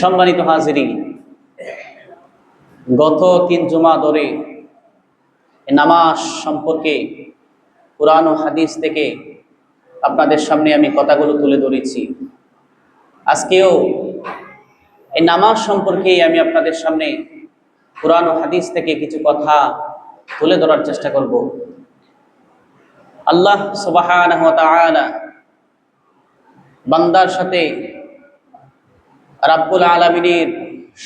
সম্মানিত হাজিরি গত তিন জুমা ধরে নামাজ সম্পর্কে কোরআন হাদিস থেকে আপনাদের সামনে আমি কথাগুলো তুলে ধরেছি। আজকেও এই নামাজ সম্পর্কে আমি আপনাদের সামনে কোরআন হাদিস থেকে কিছু কথা তুলে ধরার চেষ্টা করব। আল্লাহ ওয়া বান্দার সাথে রাব্বুল আলমিনের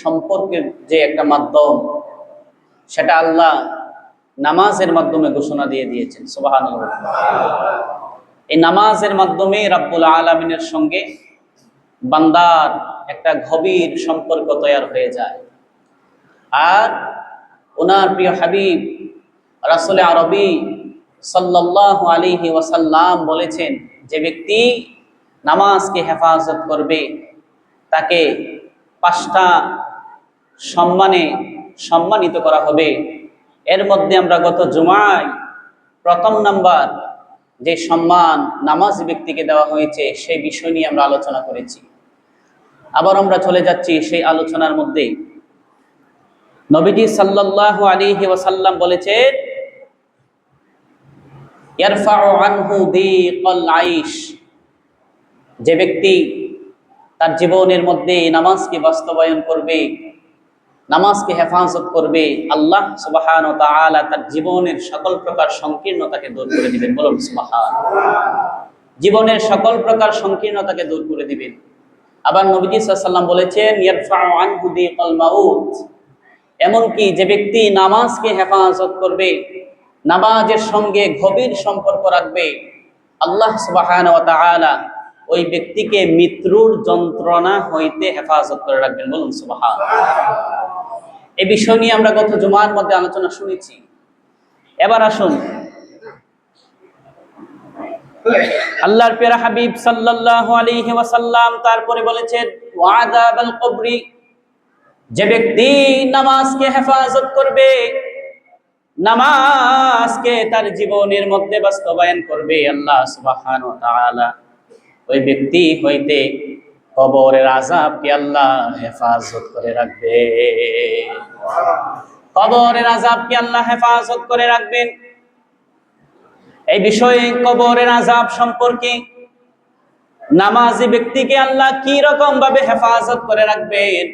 সম্পর্কের যে একটা মাধ্যম, সেটা আল্লাহ নামাজের মাধ্যমে ঘোষণা দিয়ে দিয়েছেন সুবাহান এই নামাজের মাধ্যমে রাব্বুল আলমিনের সঙ্গে বান্দার একটা গভীর সম্পর্ক তৈরি হয়ে যায়। আর ওনার প্রিয় হাবিব, রাসুল আরবি সাল্লাহ আলিহি ওয়াসাল্লাম বলেছেন, যে ব্যক্তি নামাজকে হেফাজত করবে তাকে পাঁচটা সম্মানে সম্মানিত করা হবে। এর মধ্যে আমরা গত জুমায় প্রথম নাম্বার যে সম্মান নামাজ ব্যক্তিকে দেওয়া হয়েছে, সেই বিষয় নিয়ে আমরা আলোচনা করেছি। আবার আমরা চলে যাচ্ছি সেই আলোচনার মধ্যে। নবীজি সাল্লাহ আলী ওয়াসাল্লাম বলেছেন যে ব্যক্তি তার জীবনের মধ্যে নামাজকে বাস্তবায়ন করবে, নামাজকে হেফাজত করবে, আল্লাহ সুবাহান ও তাআলা তার জীবনের সকল প্রকার সংকীর্ণতাকে দূর করে দিবেন। বলুন সুবাহান জীবনের সকল প্রকার সংকীর্ণতাকে দূর করে দিবেন। আবার নবীজি সাল্লাম বলেছেন এমনকি যে ব্যক্তি নামাজকে হেফাজত করবে, নামাজের সঙ্গে গভীর সম্পর্ক রাখবে, আল্লাহ সুবাহান ও তাআলা ওই ব্যক্তিকে মৃত্যুর যন্ত্রণা হইতে হেফাজত করে রাখবেন। বলুন সুবাহান এই বিষয় নিয়ে আমরা গত জুমার মধ্যে আলোচনা শুনেছি। এবার আসুন। আল্লাহর পেরা হাবিব সাল্লাল্লাহু আলাইহি ওয়াসাল্লাম তারপরে বলেছেন ওয়াদাবাল কবরি যে ব্যক্তি নামাজকে হেফাজত করবে, নামাজকে তার জীবনের মধ্যে বাস্তবায়ন করবে আল্লাহ সুবহানাহু ওয়া তাআলা। ওই ব্যক্তি হইতে কবরের আজাবকে আল্লাহ হেফাজত করে রাখবে। কবরের আজাবকে আল্লাহ হেফাজত করে রাখবেন। এই বিষয়ে কবরের আজাব সম্পর্কে নামাজি ব্যক্তিকে আল্লাহ কি রকম ভাবে হেফাজত করে রাখবেন?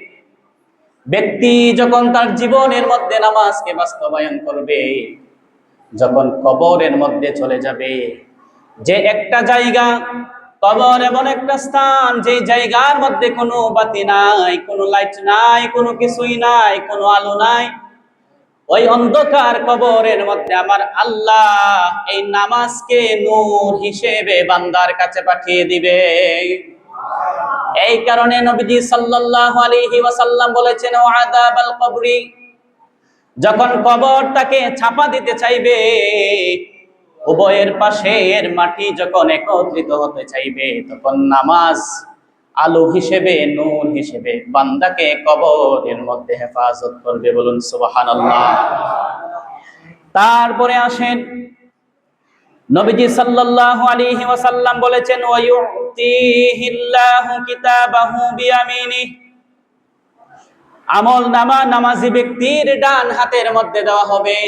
ব্যক্তি যখন তার জীবনের মধ্যে নামাজকে বাস্তবায়ন করবে, যখন কবরের মধ্যে চলে যাবে, যে একটা জায়গা কবর এমন একটা স্থান যে জায়গার মধ্যে কোনো বাতি নাই, কোনো লাইট নাই, কোনো কিছুই নাই, কোনো আলো নাই। ওই অন্ধকার কবরের মধ্যে আমার আল্লাহ এই নামাজকে নূর হিসেবে বান্দার কাছে পাঠিয়ে দিবে। এই কারণে নবীজি সাল্লাল্লাহু আলাইহি ওয়াসাল্লাম বলেছেন ওয়াদাবাল কবরি, যখন কবরটাকে ছাপা দিতে চাইবে উভয়ের পাশের মাটি যখন একত্রিত হতে চাইবে, তখন নামাজ আলো হিসেবে, নূর হিসেবে বান্দাকে কবরের মধ্যে হেফাজত করবে বলুন সুবহানাল্লাহ। তারপরে আসেন, নবীজি সাল্লাল্লাহু আলাইহি ওয়াসাল্লাম বলেছেন, ওয়ায়ুতিহিল্লাহু কিতাবাহু বিয়ামিনিহি আমল নামা নামাজি ব্যক্তির ডান হাতের মধ্যে দেওয়া হবে।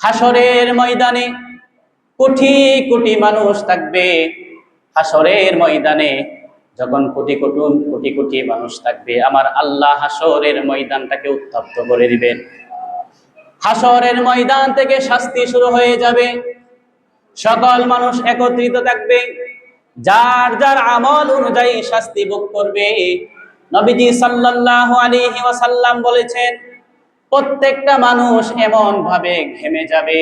হাসরের ময়দানে কোটি কোটি মানুষ থাকবে হাসরের ময়দানে। যখন কোটি কোটি কোটি কোটি মানুষ থাকবে, আমার আল্লাহ হাসরের ময়দানটাকে উত্তপ্ত করে দিবেন। হাসরের ময়দান থেকে শাস্তি শুরু হয়ে যাবে। সকল মানুষ একত্রিত থাকবে। যার যার আমল অনুযায়ী শাস্তি ভোগ করবে। নবীজি সাল্লাল্লাহু আলাইহি ওয়াসাল্লাম বলেছেন, প্রত্যেকটা মানুষ এমন ভাবে ঘেমে যাবে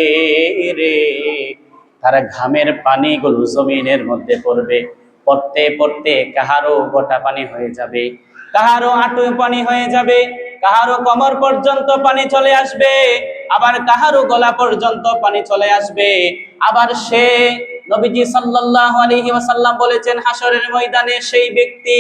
রে। তারা ঘামের পানিগুলো জমিনের মধ্যে পড়বে। পড়তে পড়তে কাহারও গোটা পানি হয়ে যাবে। কাহারও আঁটু পানি হয়ে যাবে। কাহারও কমর পর্যন্ত পানি চলে আসবে। আবার কাহারও গলা পর্যন্ত পানি চলে আসবে। আবার সে নবীজি সাল্লাল্লাহু আলাইহি ওয়াসাল্লাম বলেছেন হাসরের ময়দানে সেই ব্যক্তি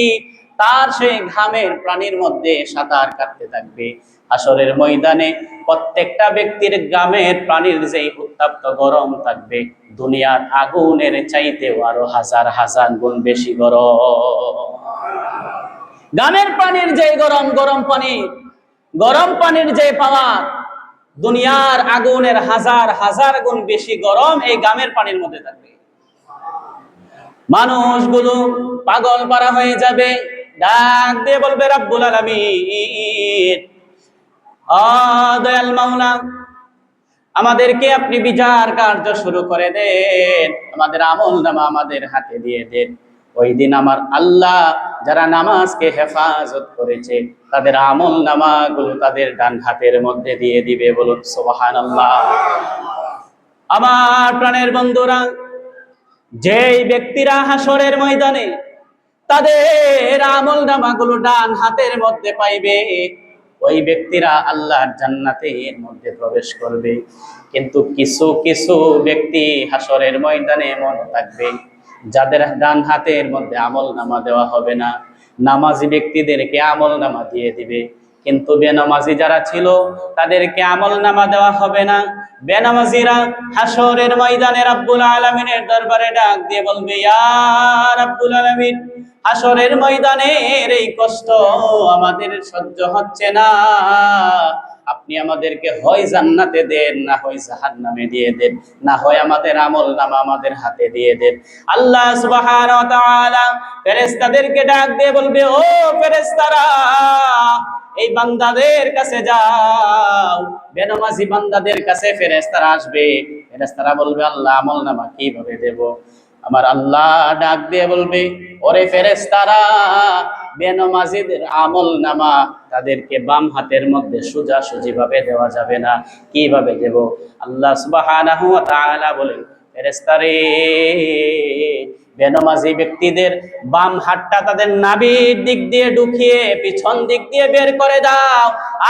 তার সেই ঘামের প্রাণীর মধ্যে সাঁতার কাটতে থাকবে। হাসরের ময়দানে প্রত্যেকটা ব্যক্তির গ্রামের প্রাণীর যেই উত্তাপ্ত গরম থাকবে, দুনিয়ার আগুনের চাইতেও আরও হাজার হাজার গুণ বেশি গরম। গ্রামের পানির যে গরম গরম পানি, গরম পানির যে পাওয়ার, দুনিয়ার আগুনের হাজার হাজার গুণ বেশি গরম এই গ্রামের পানির মধ্যে থাকবে। মানুষগুলো পাগল পারা হয়ে যাবে, ডাক দিয়ে বলবে, রাব্বুল আলামিন। আ দয়াল মাওলা, আমাদেরকে আপনি বিচার কার্য শুরু করে দেন। আমাদের আমল নামা আমাদের হাতে দিয়ে দেন। ওই দিন আমার আল্লাহ যারা নামাজকে হেফাজত করেছে, তাদের আমল নামাগুলো তাদের ডান হাতের মধ্যে দিয়ে দিবে বলুন সোবাহান আল্লাহ আমার প্রাণের বন্ধুরা, যেই ব্যক্তিরা হাসরের ময়দানে তাদের আমল নামাগুলো ডান হাতের মধ্যে পাইবে ওই ব্যক্তিরা আল্লাহর জান্নাতের মধ্যে প্রবেশ করবে। কিন্তু কিছু কিছু ব্যক্তি হাসরের ময়দানে এমন থাকবে, যাদের ডান হাতের মধ্যে আমল নামা দেওয়া হবে না। নামাজি ব্যক্তিদেরকে আমল নামা দিয়ে দিবে। কিন্তু বেনামাজি যারা ছিল, তাদেরকে আমল নামা দেওয়া হবে না। বেনামাজিরা হাসরের ময়দানে রাব্বুল আলামিনের দরবারে ডাক দিয়ে বলবে, ইয়া রাব্বুল আলামিন হাসরের ময়দানের এই কষ্ট আমাদের সহ্য হচ্ছে না। আপনি আমাদেরকে হয় জান্নাতে দেন, না হয় জাহান্নামে দিয়ে দেন, না হয় আমাদের আমল নামা আমাদের হাতে দিয়ে দেন। আল্লাহ ওয়া তাআলা ডাক দিয়ে বলবে, ও ফেরেস্তারা এই বান্দাদের কাছে যাও, বেনামাজি বান্দাদের কাছে ফেরেস্তারা আসবে। ফেরেস্তারা বলবে, আল্লাহ আমল নামা কীভাবে দেব? আমার আল্লাহ ডাক দিয়ে বলবে, ওরে ফেরেশতারা বেনমাজিদের আমল নামা তাদেরকে বাম হাতের মধ্যে সোজা সুজিভাবে দেওয়া যাবে না। কীভাবে দেব? আল্লাহ সুবাহ বলেন ফেরেশতারে। বেনমাজি ব্যক্তিদের বাম হাতটা তাদের নাবির দিক দিয়ে ঢুকিয়ে পিছন দিক দিয়ে বের করে দাও।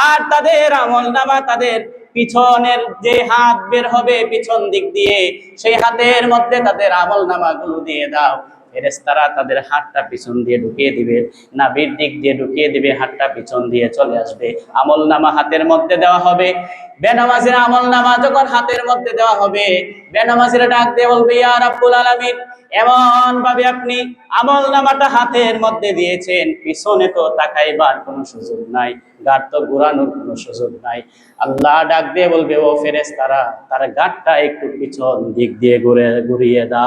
আর তাদের আমল নামা তাদের পিছনের যে হাত বের হবে পিছন দিক দিয়ে, সেই হাতের মধ্যে তাদের আমল নামাগুলো দিয়ে দাও। ফেরেস্তারা তাদের হাতটা পিছন দিয়ে ঢুকিয়ে দিবে, নাভির দিক দিয়ে ঢুকিয়ে দিবে, হাতটা পিছন দিয়ে চলে আসবে। আমল নামা হাতের মধ্যে দেওয়া হবে। বেনামাজের আমল নামা যখন হাতের মধ্যে দেওয়া হবে, বেনামাজের ডাক দিয়ে বলবে, ইয়া রাব্বুল আলামিন এমন ভাবে আপনি আমল নামাটা হাতের মধ্যে দিয়েছেন, পিছনে তো তাকাইবার কোনো সুযোগ নাই গাঢ় তো ঘুরানোর কোনো সুযোগ নাই। আল্লাহ ডাক দিয়ে বলবে, ও ফেরেস তারা তার গাঢ়টা একটু পিছন দিক দিয়ে ঘুরে, ঘুরিয়ে দা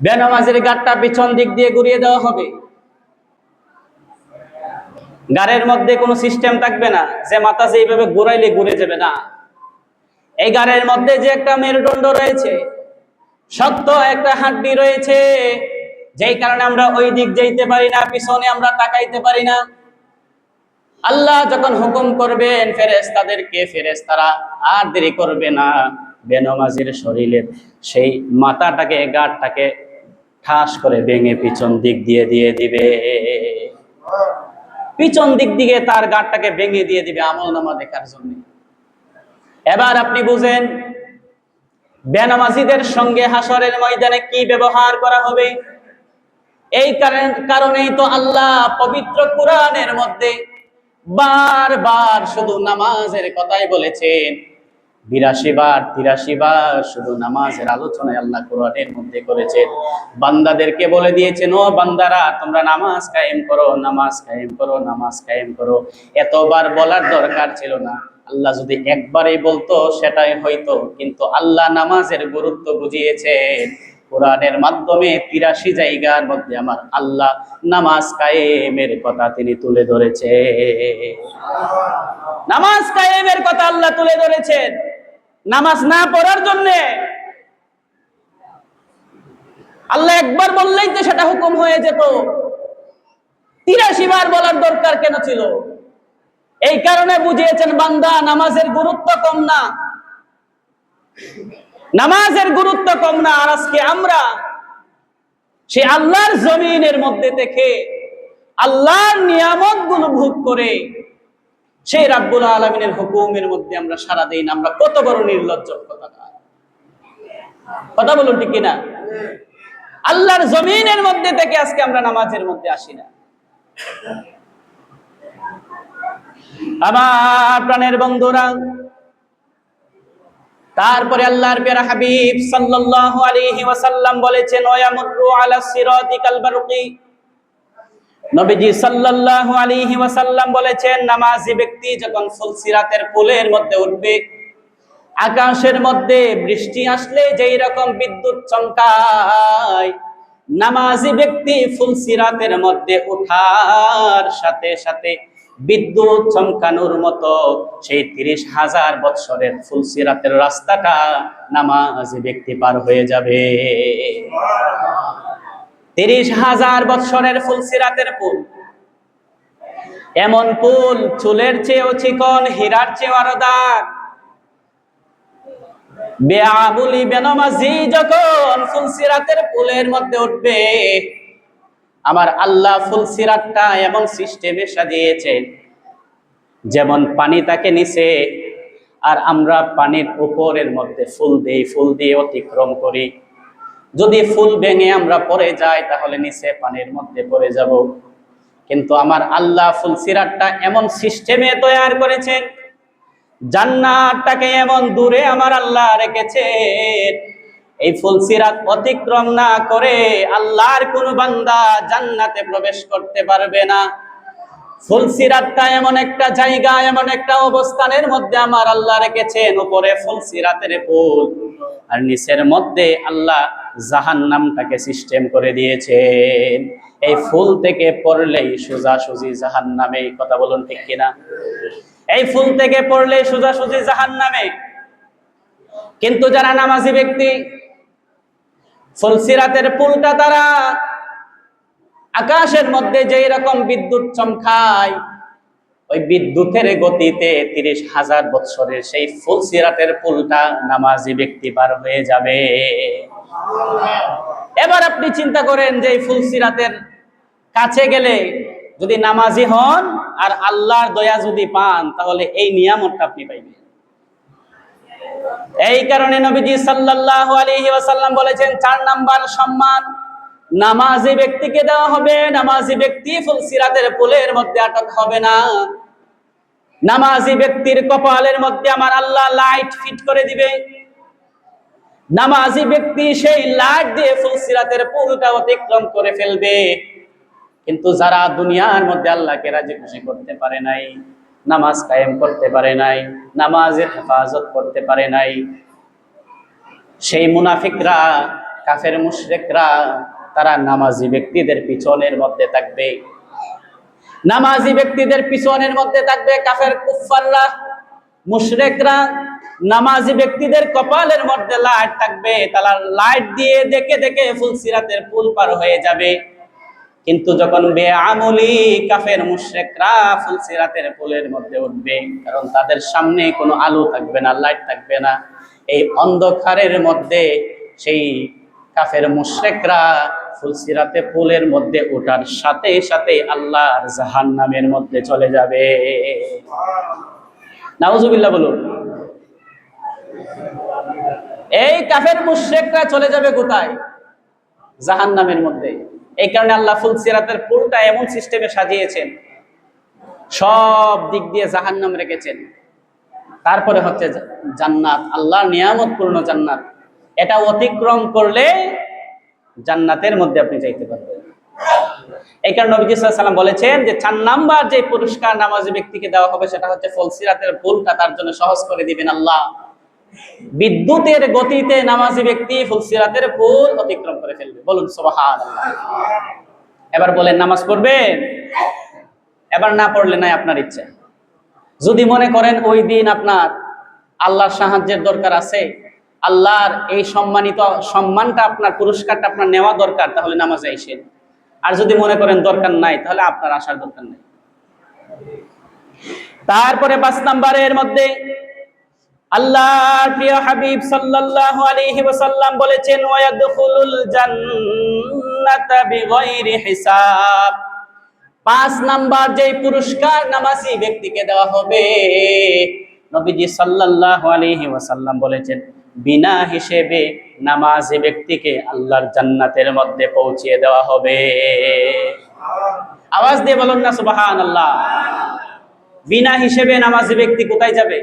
বেনামাজের গাঢ়টা পিছন দিক দিয়ে ঘুরিয়ে দেওয়া হবে। গাড়ের মধ্যে কোনো সিস্টেম থাকবে না, যে মাথা যেইভাবে ঘুরাইলে ঘুরে যাবে না। এই গাড়ের মধ্যে যে একটা মেরুদণ্ড রয়েছে শক্ত একটা হাড্ডি রয়েছে, যেই কারণে আমরা ওই দিক যাইতে পারি না, পিছনে আমরা তাকাইতে পারি না। আল্লাহ যখন হুকুম করবেন ফেরেস তাদেরকে ফেরেস তারা আর দেরি করবে না। বেনমাজির শরীরের সেই মাথাটাকে গাঢ়টাকে ঠাস করে ভেঙে পিছন দিক দিয়ে দিয়ে দিবে। পিছন দিক দিকে তার গাঢ়টাকে ভেঙে দিয়ে দিবে আমল নামা দেখার জন্য। এবার আপনি বুঝেন, বেনামাজিদের সঙ্গে হাসরের ময়দানে কি ব্যবহার করা হবে? এই কারণেই তো আল্লাহ পবিত্র কোরআনের মধ্যে বারবার শুধু নামাজের কথাই বলেছেন। বিরাশি বার, তিরাশি বার শুধু নামাজের আলোচনায় আল্লাহ কোরআনের মধ্যে করেছেন। বান্দাদেরকে বলে দিয়েছেন, ও বান্দারা, তোমরা নামাজ কায়েম করো, নামাজ কায়েম করো, নামাজ কায়েম করো। এতবার বলার দরকার ছিল না। আল্লাহ যদি একবারই বলতো, সেটাই হয়তো কিন্তু আল্লাহ নামাজের গুরুত্ব বুঝিয়েছেন। কোরআনের মাধ্যমে তিরাশি জায়গার মধ্যে আমার আল্লাহ নামাজ কায়েমের কথা তিনি তুলে ধরেছে নামাজ কায়েমের কথা আল্লাহ তুলে ধরেছেন। নামাজ না পড়ার জন্যে। আল্লাহ একবার বললেই তো সেটা হুকুম হয়ে যেত। তিরাশি বার বলার দরকার কেন ছিল? এই কারণে বুঝিয়েছেন বান্দা, নামাজের গুরুত্ব কম না। নামাজের গুরুত্ব কম না, আর আজকে আমরা সে আল্লাহর জমিনের মধ্যে থেকে আল্লাহর নিয়ামতগুলো ভোগ করে সেই রাব্বুল আলমিনের হুকুমের মধ্যে আমরা সারা দিন আমরা কত বড় নির্লজ্জ কথা কথা বলুন ঠিক কিনা? আল্লাহর জমিনের মধ্যে থেকে আজকে আমরা নামাজের মধ্যে আসি না। আমার প্রাণের বন্ধুরা, তারপরে আল্লাহর পেয়ারা হাবিব সাল্লাল্লাহু আলাইহি ওয়াসাল্লাম বলেছেন ওয়ামুরু আলা সিরাতি কাল বারকি। নবীজি সাল্লাল্লাহু আলাইহি ওয়াসাল্লাম বলেছেন, নামাজি ব্যক্তি যখন ফুলসিরাতের পুলের মধ্যে উঠবে, আকাশের মধ্যে বৃষ্টি আসলে যেই রকম বিদ্যুৎ চমকায়, নামাজি ব্যক্তি ফুলসিরাতের মধ্যে ওঠার সাথে সাথে বিদ্যুৎ চমকানোর মতো সেই তিরিশ হাজার বৎসরের ফুলসিরাতের রাস্তাটা নামাজি ব্যক্তি পার হয়ে যাবে। তিরিশ হাজার বৎসরের ফুলসিরাতের পুল এমন পুল চুলের চেয়েও চিকন, হীরার চেয়েও আরও দাগ বেআবুলি বেনমাজি যখন ফুলসিরাতের পুলের মধ্যে উঠবে, আমার আল্লাহ ফুলসিরাতটা এমন সিস্টেমে সাজিয়েছেন যেমন পানি তাকে নিচে, আর আমরা পানির উপরের মধ্যে ফুল দিই, ফুল দিয়ে অতিক্রম করি। যদি ফুল ভেঙে আমরা পড়ে যাই, তাহলে নিচে পানির মধ্যে পড়ে যাব। কিন্তু আমার আল্লাহ ফুল সিরাতটা এমন সিস্টেমে তৈরি করেছেন, জান্নাতটাকে এমন দূরে আমার আল্লাহ রেখেছেন। এই ফুল সিরাত অতিক্রম না করে আল্লাহর কোন বান্দা জান্নাতে প্রবেশ করতে পারবে না। ফুল সিরাতটা এমন একটা জায়গা, এমন একটা অবস্থানের মধ্যে আমার আল্লাহ রেখেছেন, উপরে ফুল সিরাতের ফুল। আর নিচের মধ্যে আল্লাহ জাহান নামটাকে সিস্টেম করে দিয়েছেন এই ফুল থেকে পড়লেই সোজা সুজি জাহান নামে কথা বলুন ঠিক কিনা? এই ফুল থেকে পড়লেই সোজা সুজি জাহান নামে কিন্তু যারা নামাজি ব্যক্তি ফুলসিরাতের পুলটা তারা আকাশের মধ্যে যেই রকম বিদ্যুৎ চমকায় ওই বিদ্যুতের গতিতে তিরিশ হাজার বৎসরের সেই ফুলসিরাতের পুলটা নামাজি ব্যক্তি পার হয়ে যাবে। এবার আপনি চিন্তা করেন যে এই ফুলসিরাতের কাছে গেলে যদি নামাজি হন আর আল্লাহর দয়া যদি পান, তাহলে এই নিয়ামতটা আপনি পাইবেন। এই কারণে নবীজি সাল্লাল্লাহু আলাইহি ওয়াসাল্লাম বলেছেন, চার নাম্বার সম্মান নামাজি ব্যক্তিকে দেওয়া হবে, নামাজি ব্যক্তি ফুলসিরাতের পুলের মধ্যে আটক হবে না। নামাজি ব্যক্তির কপালের মধ্যে আমার আল্লাহ লাইট ফিট করে দিবে। নামাজি ব্যক্তি সেই লাইট দিয়ে ফুলসিরাতের পুলটা অতিক্রম করে ফেলবে। কিন্তু যারা দুনিয়ার মধ্যে আল্লাহকে রাজি খুশি করতে পারে নাই, নামাজ কায়েম করতে পারে নাই, নামাজের হেফাজত করতে পারে নাই, সেই মুনাফিকরা, কাফের মুশরিকরা তারা নামাজি ব্যক্তিদের পিছনের মধ্যে থাকবে। নামাজি ব্যক্তিদের পিছনের মধ্যে থাকবে কাফের কুফাররা মুশরিকরা। নামাজি ব্যক্তিদের কপালের মধ্যে লাইট থাকবে, তারা লাইট দিয়ে দেখে দেখে ফুলসিরাতের ফুল পার হয়ে যাবে। কিন্তু যখন বেআমলি কাফের মুশরিকরা ফুলসিরাতের ফুলের মধ্যে উঠবে, কারণ তাদের সামনে কোনো আলো থাকবে না, লাইট থাকবে না, এই অন্ধকারের মধ্যে সেই কাফের মুশরিকরা ফুলসিরাতে পুলের মধ্যে ওঠার সাথে সাথে আল্লাহর জাহান্নামের মধ্যে চলে যাবে। নাউজুবিল্লাহ বলুন। এই কাফের মুশরিকরা চলে যাবে কোথায়? জাহান্নামের মধ্যে। এই কারণে আল্লাহ ফুল সিরাতের পুলটা এমন সিস্টেমে সাজিয়েছেন। সব দিক দিয়ে জাহান্নাম রেখেছেন। তারপরে হচ্ছে জান্নাত, আল্লাহর নিয়ামত পূর্ণ জান্নাত। এটা অতিক্রম করলে জান্নাতের মধ্যে আপনি যাইতে পারবেন। এই কারণে নবী সাল্লাম বলেছেন যে চার নাম্বার যে পুরস্কার নামাজি ব্যক্তিকে দেওয়া হবে সেটা হচ্ছে ফলসিরাতের ভুলটা তার জন্য সহজ করে দিবেন আল্লাহ। বিদ্যুতের গতিতে নামাজি ব্যক্তি ফুলসিরাতের ভুল অতিক্রম করে ফেলবে। বলুন সোবাহান এবার বলেন, নামাজ পড়বেন এবার না পড়লে নাই আপনার ইচ্ছা। যদি মনে করেন ওই দিন আপনার আল্লাহর সাহায্যের দরকার আছে আল্লাহর এই সম্মানিত সম্মানটা আপনার, পুরস্কারটা আপনার নেওয়া দরকার, তাহলে নামাজে আইসেন আর যদি মনে করেন দরকার নাই, তাহলে আপনার আসার দরকার নেই। তারপরে পাঁচ নাম্বারের মধ্যে আল্লাহর প্রিয় হাবিব সাল্লাল্লাহু আলাইহি ওয়াসাল্লাম বলেছেন ওয়ায়াদখুলুল জান্নাতা বিগাইরি হিসাব। পাঁচ নাম্বার যে পুরস্কার নামাজি ব্যক্তিকে দেওয়া হবে, নবীজি সাল্লাল্লাহু আলাইহি ওয়াসাল্লাম বলেছেন বিনা হিসেবে নামাজি ব্যক্তিকে আল্লাহর জান্নাতের মধ্যে পৌঁছিয়ে দেওয়া হবে। আওয়াজ দিয়ে বলুন না সুবাহান আল্লাহ বিনা হিসেবে নামাজি ব্যক্তি কোথায় যাবে?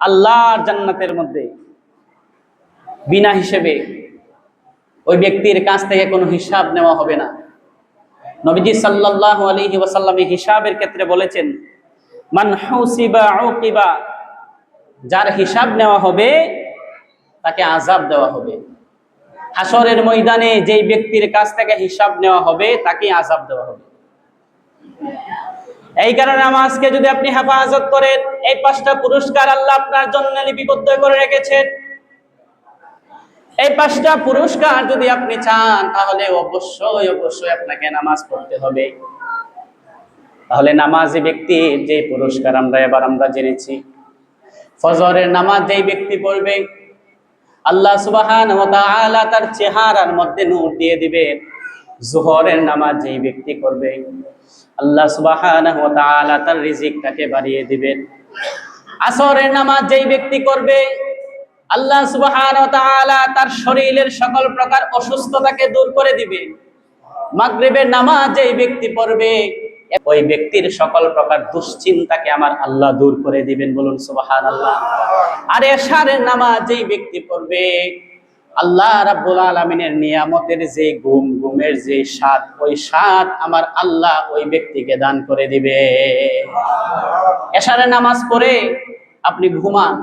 আল্লাহর জান্নাতের মধ্যে। বিনা হিসেবে ওই ব্যক্তির কাছ থেকে কোনো হিসাব নেওয়া হবে না। নবীজি সাল্লাল্লাহু আলাইহি ওয়াসাল্লাম হিসাবের ক্ষেত্রে বলেছেন, মান হুসিবা উকিবা যার হিসাব নেওয়া হবে, তাকে আযাব দেওয়া হবে। হাসরের ময়দানে যেই ব্যক্তির কাছ থেকে হিসাব নেওয়া হবে, তাকে আযাব দেওয়া হবে। এই কারণে নামাজকে যদি আপনি হেফাজত করেন, এই পাঁচটা পুরস্কার আল্লাহ আপনার জন্য লিপিবদ্ধ করে রেখেছেন। এই পাঁচটা পুরস্কার যদি আপনি চান, তাহলে অবশ্যই অবশ্যই আপনাকে নামাজ পড়তে হবে। তাহলে নামাজি ব্যক্তির যে পুরস্কার, আমরা এবার আমরা জেনেছি। ফজরের নামাজ যেই ব্যক্তি পড়বে। আল্লাহ সুবহান তার চেহারার মধ্যে নূর দিয়ে দিবেন। জোহরের নামাজ যেই ব্যক্তি করবে। আল্লাহ তাআলা তার রিজিকটাকে বাড়িয়ে দিবেন। আসরের নামাজ যেই ব্যক্তি করবে। আল্লাহ তাআলা তার শরীরের সকল প্রকার অসুস্থতাকে দূর করে দিবেন। মাগরিবের নামাজ যেই ব্যক্তি পড়বে। ওই ব্যক্তির সকল প্রকার দুশ্চিন্তাকে আমার আল্লাহ দূর করে দিবেন, বলুন সুবহানাল্লাহ। আর এশারের নামাজ যেই ব্যক্তি পড়বে, আল্লাহ রাব্বুল আলামিনের নিয়ামতের যে গুম গুমের যে স্বাদ, ওই স্বাদ আমার আল্লাহ ওই ব্যক্তিকে দান করে দিবে। এশারের নামাজ পড়ে আপনি ঘুমান,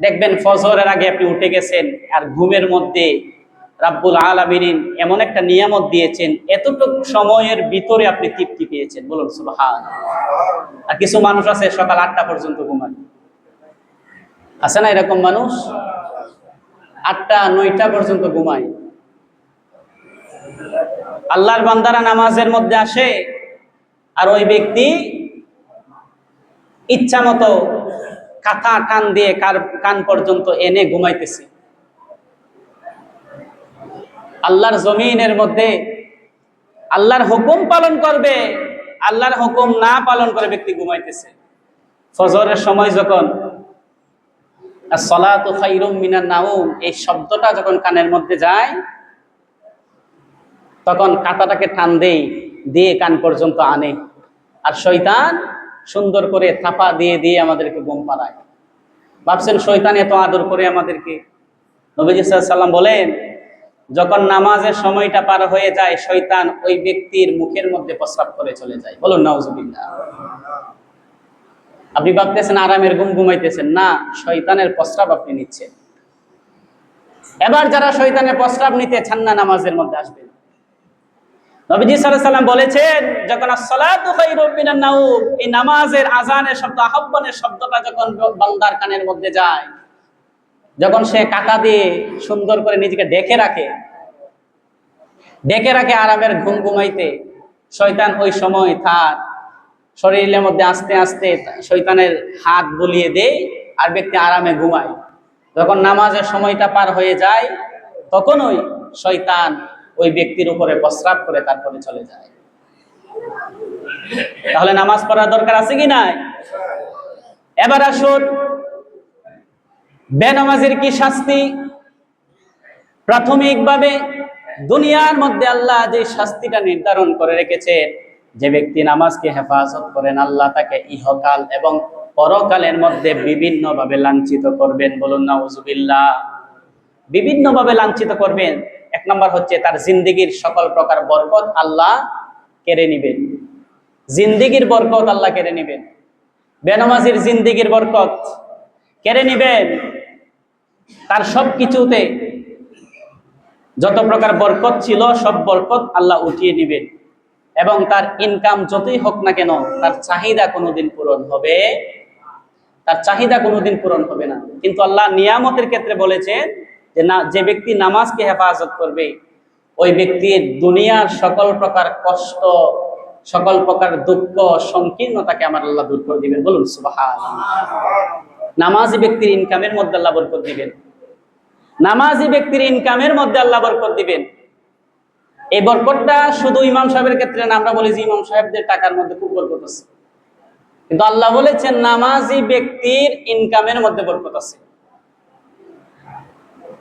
দেখবেন ফজরের আগে আপনি উঠে গেছেন, আর ঘুমের মধ্যে রাব্বুল আলামিন এমন একটা নিয়ামত দিয়েছেন, এতটুকু সময়ের ভিতরে আপনি তৃপ্তি পেয়েছেন। বলুন আর কিছু মানুষ আছে, সকাল আটটা পর্যন্ত ঘুমায়। আছে না এরকম মানুষ? আটটা, নয়টা পর্যন্ত ঘুমায়। আল্লাহর বান্দারা নামাজের মধ্যে আসে, আর ওই ব্যক্তি ইচ্ছা মতো কাঁথা টান দিয়ে কার কান পর্যন্ত এনে ঘুমাইতেছে। আল্লাহর জমিনের মধ্যে আল্লাহর হুকুম পালন করবে, আল্লাহর হুকুম না পালন করে ব্যক্তি ঘুমাইতেছে। ফজরের সময় যখন সলাতু মিনান নাউম, এই শব্দটা যখন কানের মধ্যে যায়, তখন কাঁটাটাকে টান দেই, দিয়ে কান পর্যন্ত আনে। আর শয়তান সুন্দর করে থাপা দিয়ে দিয়ে আমাদেরকে ঘুম পাড়ায়। ভাবছেন, শয়তান এত আদর করে আমাদেরকে। নবীজি সাল্লাম বলেন যখন নামাজের সময়টা পার হয়ে যায়, শয়তান ওই ব্যক্তির মুখের মধ্যে প্রস্রাব করে চলে যায়। বলুন, নাউজুবিল্লাহ। আপনি ভাবতেছেন আরামের ঘুম ঘুমাইতেছেন। না, শয়তানের প্রস্রাব আপনি নিচ্ছেন। এবার যারা শয়তানের প্রস্রাব নিতে চান না, নামাজের মধ্যে আসবেন। নবীজি সাল্লাম বলেছেন, যখন এই নামাজের আজানের শব্দ আহ্বানের শব্দটা যখন বান্দার কানের মধ্যে যায় যখন সে কাটা দিয়ে সুন্দর করে নিজেকে ডেকে রাখে ডেকে রাখে আরামের ঘুম ঘুমাইতে, শয়তান ওই সময় তার শরীরের মধ্যে আস্তে আস্তে শৈতানের হাত বলিয়ে দেয় আর ব্যক্তি আরামে ঘুমায়। যখন নামাজের সময়টা পার হয়ে যায় তখন ওই শয়তান ওই ব্যক্তির উপরে প্রস্রাব করে তারপরে চলে যায়। তাহলে নামাজ পড়ার দরকার আছে কি নাই? এবার আসুন বেনামাজের কি শাস্তি? প্রাথমিকভাবে দুনিয়ার মধ্যে আল্লাহ যে শাস্তিটা নির্ধারণ করে রেখেছে, যে ব্যক্তি নামাজকে হেফাজত করেন, আল্লাহ তাকে ইহকাল এবং পরকালের মধ্যে বিভিন্নভাবে লাঞ্ছিত করবেন। বলুন, নাউজুবিল্লাহ। বিভিন্নভাবে লাঞ্ছিত করবেন। এক নম্বর হচ্ছে তার জিন্দিগির সকল প্রকার বরকত আল্লাহ কেড়ে নিবেন। জিন্দিগির বরকত আল্লাহ কেড়ে নিবেন। বেনামাজির জিন্দিগির বরকত কেড়ে নিবেন তার সব কিছুতে যত প্রকার বরকত ছিল, সব বরকত আল্লাহ উঠিয়ে নিবেন এবং তার ইনকাম যতই হোক না কেন, তার চাহিদা কোনোদিন পূরণ হবে, তার চাহিদা কোনোদিন পূরণ হবে না। কিন্তু আল্লাহ নিয়ামতের ক্ষেত্রে বলেছেন যে, না, যে ব্যক্তি নামাজকে হেফাজত করবে, ওই ব্যক্তির দুনিয়ার সকল প্রকার কষ্ট, সকল প্রকার দুঃখ, সংকীর্ণতাকে আমার আল্লাহ দূর করে দিবেন। বলুন সুবাহান নামাজি ব্যক্তির ইনকামের মধ্যে আল্লাহ বরকত দিবেন। নামাজি ব্যক্তির ইনকামের মধ্যে আল্লাহ বরকত দিবেন। এই বরকতটা শুধু ইমাম সাহেবের ক্ষেত্রে না, আমরা বলি যে ইমাম সাহেবদের টাকার মধ্যে খুব বরকত আছে। কিন্তু আল্লাহ বলেছেন নামাজি ব্যক্তির ইনকামের মধ্যে বরকত আছে।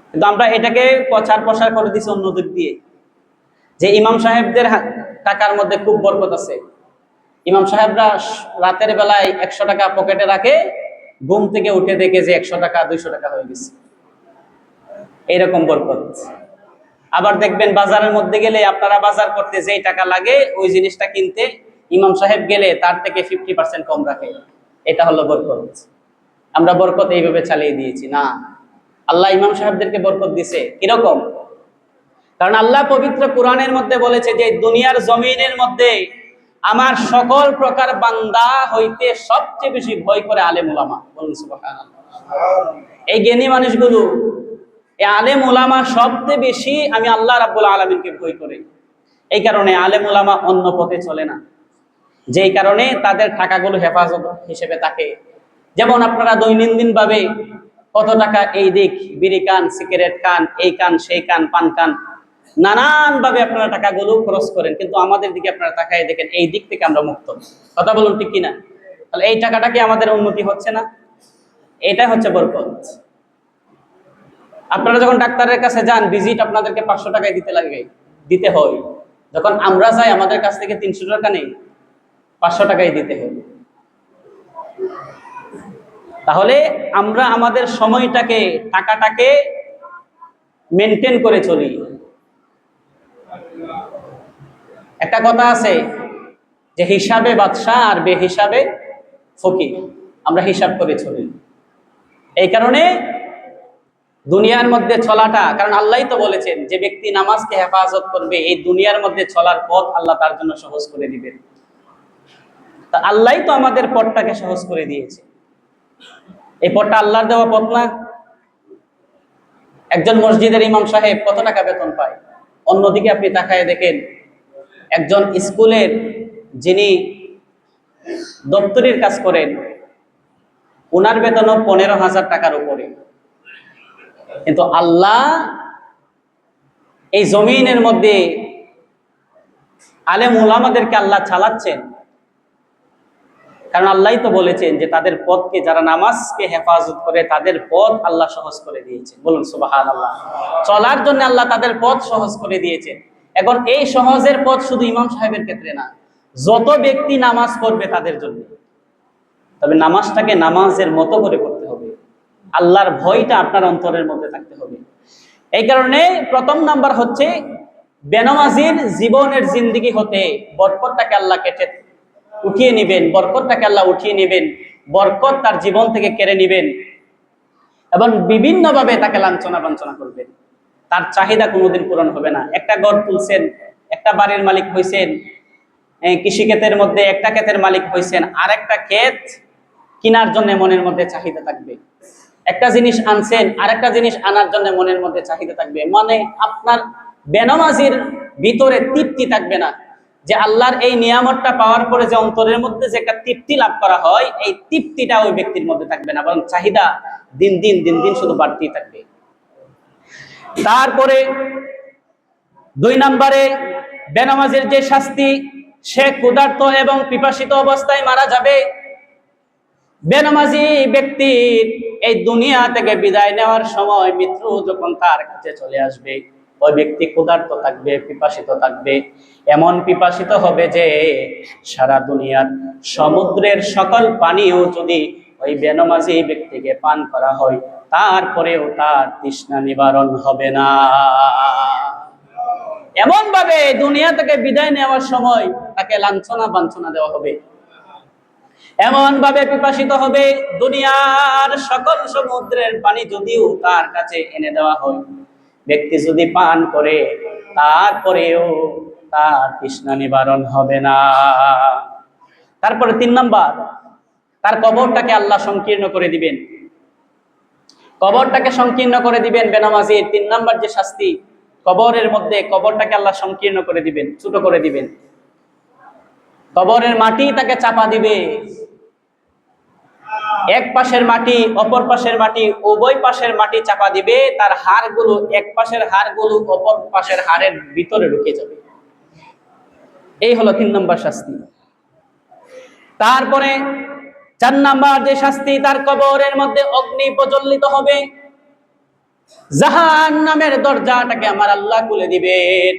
কিন্তু আমরা এটাকে প্রচার প্রসার করে দিছি অন্য দিক দিয়ে। যে ইমাম সাহেবদের টাকার মধ্যে খুব বরকত আছে। ইমাম সাহেবরা রাতের বেলায় একশো টাকা পকেটে রাখে ঘুম থেকে উঠে দেখে যে একশো টাকা, দুইশো টাকা হয়ে গেছে। এইরকম বরকত। আবার দেখবেন বাজারের মধ্যে গেলে আপনারা বাজার করতে যেই টাকা লাগে, ওই জিনিসটা কিনতে ইমাম সাহেব গেলে তার থেকে ফিফটি পার্সেন্ট কম রাখে। এটা হলো বরকত। আমরা বরকত এইভাবে চালিয়ে দিয়েছি। না, আল্লাহ ইমাম সাহেবদেরকে বরকত দিছে। কীরকম? কারণ আল্লাহ পবিত্র কোরআনের মধ্যে বলেছে যে, দুনিয়ার জমিনের মধ্যে আমার সকল প্রকার বান্দা হইতে সবচেয়ে বেশি ভয় করে আলেম ওলামা বলুন এই জ্ঞানী মানুষগুলো, এই আলেম ওলামা সবচেয়ে বেশি আমি আল্লাহ রাব্বুল আলমিনকে ভয় করি। এই কারণে আলেম ওলামা অন্য পথে চলে না। যেই কারণে তাদের টাকাগুলো হেফাজত হিসেবে থাকে। যেমন আপনারা দৈনন্দিন ভাবে কত টাকা এই দিক, বিড়ি কান, সিগারেট কান, এই কান, সেই কান, পান কান নানান ভাবে আপনারা টাকাগুলো খরচ করেন, কিন্তু আমাদের দিকে আপনারা তাকায় দেখেন এই দিক থেকে আমরা মুক্ত। কথা বলুন ঠিক কিনা? তাহলে এই টাকাটা কি আমাদের উন্নতি হচ্ছে না? এটাই হচ্ছে বরকত। আপনারা যখন ডাক্তারের কাছে যান ভিজিট আপনাদেরকে পাঁচশো টাকায় দিতে লাগে। দিতে হয়। যখন আমরা যাই, আমাদের কাছ থেকে তিনশো টাকা নেই, পাঁচশো টাকাই দিতে হবে তাহলে আমরা আমাদের সময়টাকে, টাকাটাকে মেনটেন করে চলি। একটা কথা আছে যে হিসাবে বাদশাহ আর বে হিসাবে ফকির। আমরা হিসাব করে চলি। এই কারণে দুনিয়ার মধ্যে চলাটা, কারণ আল্লাহই তো বলেছেন যে ব্যক্তি নামাজকে হেফাজত করবে, এই দুনিয়ার মধ্যে চলার পথ আল্লাহ তার জন্য সহজ করে দিবেন। তা আল্লাহই তো আমাদের পথটাকে সহজ করে দিয়েছে। এই পথটা আল্লাহর দেওয়া পথ না। একজন মসজিদের ইমাম সাহেব কত টাকা বেতন পায়? অন্যদিকে আপনি তাকায় দেখেন একজন স্কুলের যিনি দপ্তরের কাজ করেন ওনার বেতনও পনেরো হাজার টাকার উপরে। কিন্তু আল্লাহ এই জমিনের মধ্যে আলেম ওলামাদেরকে আল্লাহ চালাচ্ছেন। কারণ আল্লাহ তো বলেছেন যে তাদের পথকে যারা নামাজকে হেফাজত করে, তাদের পথ আল্লাহ সহজ করে দিয়েছে বলুন সুবাহ আল্লাহ চলার জন্য আল্লাহ তাদের পথ সহজ করে দিয়েছেন। এখন এই সহজের পথ শুধু ইমাম সাহেবের ক্ষেত্রে না, যত ব্যক্তি নামাজ পড়বে তাদের জন্য। তবে নামাজটাকে নামাজের মতো করে করতে হবে। আল্লাহর ভয়টা আপনার অন্তরের মধ্যে থাকতে হবে। এই কারণে প্রথম নাম্বার হচ্ছে, বেনামাজির জীবনের জিন্দিগি হতে বরকতটাকে আল্লাহ কেটে উঠিয়ে নেবেন, বরকতটাকে আল্লাহ উঠিয়ে নেবেন, বরকত তার জীবন থেকে কেড়ে নেবেন এবং বিভিন্নভাবে তাকে লাঞ্ছনা বাঞ্ছনা করবেন। তার চাহিদা কোনোদিন পূরণ হবে না। একটা ঘর তুলছেন, একটা বাড়ির মালিক হয়েছেন কৃষি ক্ষেতের মধ্যে একটা ক্ষেতের মালিক হয়েছেন আর একটা ক্ষেত কেনার জন্য মনের মধ্যে চাহিদা থাকবে। একটা জিনিস আনছেন আর একটা জিনিস আনার জন্য মনের মধ্যে চাহিদা থাকবে। মানে আপনার বেনামাজির ভিতরে তৃপ্তি থাকবে না। যে আল্লাহর এই নিয়ামতটা পাওয়ার পরে যে অন্তরের মধ্যে যে একটা তৃপ্তি লাভ করা হয়, এই তৃপ্তিটা ওই ব্যক্তির মধ্যে থাকবে না, বরং চাহিদা দিন দিন দিন দিন শুধু বাড়তেই থাকবে। তারপরে দুই নম্বরে বেনামাজের যে শাস্তি, সে ক্ষুধার্ত এবং পিপাসিত অবস্থায় মারা যাবে। বেনামাজি ব্যক্তির এই দুনিয়া থেকে বিদায় নেওয়ার সময় মৃত্যু যখন তার কাছে চলে আসবে, ওই ব্যক্তি ক্ষুধার্ত থাকবে, পিপাসিত থাকবে। এমন পিপাসিত হবে যে সারা দুনিয়ার সমুদ্রের সকল পানিও যদি ওই বেনমাজি ব্যক্তিকে পান করা হয় তারপরেও তার তৃষ্ণা নিবারণ হবে না। এমন ভাবে দুনিয়া থেকে বিদায় নেওয়ার সময় তাকে লাঞ্ছনা বাঞ্ছনা দেওয়া হবে। এমন ভাবে পিপাসিত হবে দুনিয়ার সকল সমুদ্রের পানি যদিও তার কাছে এনে দেওয়া হয়। ব্যক্তি যদি পান করে, তারপরেও তার তৃষ্ণা নিবারণ হবে না। তারপরে তিন নাম্বার, তার কবরটাকে আল্লাহ সংকীর্ণ করে দিবেন। কবরটাকে সংকীর্ণ করে দিবেন বেনামাজির। তিন নাম্বার যে শাস্তি, কবরের মধ্যে কবরটাকে আল্লাহ সংকীর্ণ করে দিবেন, ছোট করে দিবেন। কবরের মাটি তাকে চাপা দিবে। এক পাশের মাটি, অপর পাশের মাটি, উভয় পাশের মাটি চাপা দিবে, তার হাড়গুলো এক পাশের হাড়গুলো, অপর পাশের হাড়ের ভিতরে ঢুকে যাবে। এই হলো তিন নম্বর শাস্তি। তারপরে চার নাম্বার যে শাস্তি তার কবরের মধ্যে অগ্নি প্রজ্বলিত হবে জাহান নামের দরজাটাকে আমার আল্লাহ খুলে দিবেন।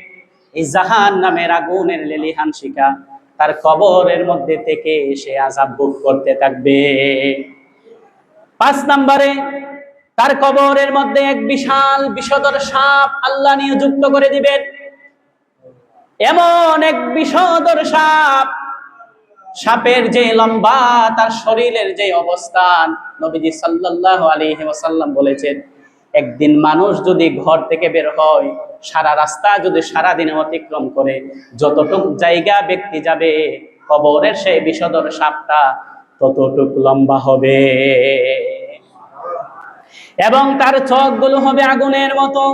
এই জাহান নামের আগুনের লেলিহান শিকা তার কবরের মধ্যে থেকে সে আজাব ভোগ করতে থাকবে। পাঁচ নম্বরে, তার কবরের মধ্যে এক বিশাল বিষদর সাপ আল্লাহ নিযুক্ত করে দিবেন। এমন এক বিষদর সাপ সাপের যে লম্বা, তার শরীরের যে অবস্থান, নবীজি সাল্লাল্লাহু আলাইহি ওয়াসাল্লাম বলেছেন, একদিন মানুষ যদি ঘর থেকে বের হয়, সারা রাস্তা যদি সারা দিনে অতিক্রম করে, যতটুক জায়গা ব্যক্তি যাবে, কবরের সেই বিষদর সাপটা ততটুক লম্বা হবে। এবং তার চোখগুলো হবে আগুনের মতো,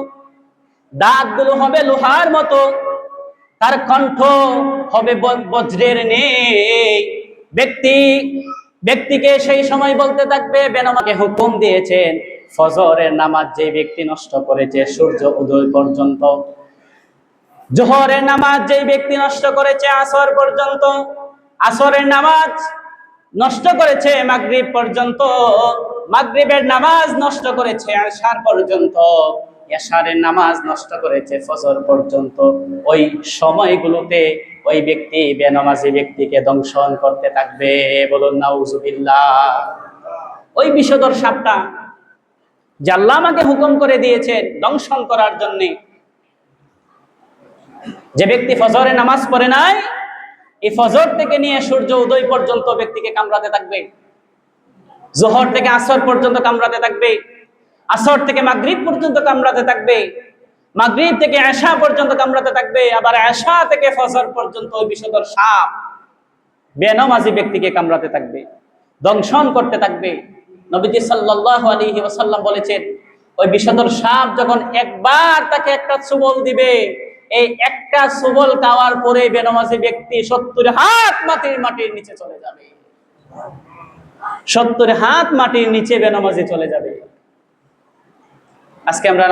দাঁতগুলো হবে লোহার মতো তার কণ্ঠ হবে বজ্রের নেই। ব্যক্তি, ব্যক্তিকে সেই সময় বলতে থাকবে বেনমাকে হুকুম দিয়েছেন, ফজরের নামাজ যে ব্যক্তি নষ্ট করেছে, সূর্য উদয় পর্যন্ত। জোহরের নামাজ যে ব্যক্তি নষ্ট করেছে, আসর পর্যন্ত। আসরের নামাজ নষ্ট করেছে, মাগরিব পর্যন্ত। মাগরিবের নামাজ নষ্ট করেছে, আশার পর্যন্ত। এশারের নামাজ নষ্ট করেছে ফজর পর্যন্ত। ওই সময়গুলোতে ওই ব্যক্তি, বেনামাজি ব্যক্তিকে দংশন করতে থাকবে বলুন, নাউজুবিল্লাহ। ওই বিষধর সাপটা আল্লাহ আমাকে হুকুম করে দিয়েছেন দংশন করার জন্যে। যে ব্যক্তি ফজরে নামাজ পড়ে নাই এই ফজর থেকে নিয়ে সূর্য উদয় পর্যন্ত ব্যক্তিকে কামড়াতে থাকবে। জোহর থেকে আসর পর্যন্ত কামড়াতে থাকবে। আসর থেকে মাগরিব পর্যন্ত কামড়াতে থাকবে, মাগরিব থেকে আশা পর্যন্ত কামড়াতে থাকবে, আবার আশা থেকে ফজর পর্যন্ত ওই বিষধর সাপ বেনমাজি ব্যক্তিকে কামড়াতে থাকবে, দংশন করতে থাকবে। নবীজি সাল্লাল্লাহু আলাইহি ওয়াসাল্লাম বলেছেন, ওই বিষধর সাপ যখন একবার তাকে একটা সুবল দিবে, এই একটা সুবল খাওয়ার পরে বেনমাজি ব্যক্তি সত্তর হাত মাটির মাটির নিচে চলে যাবে। সত্তর হাত মাটির নিচে বেনমাজি চলে যাবে। আজকে আমরা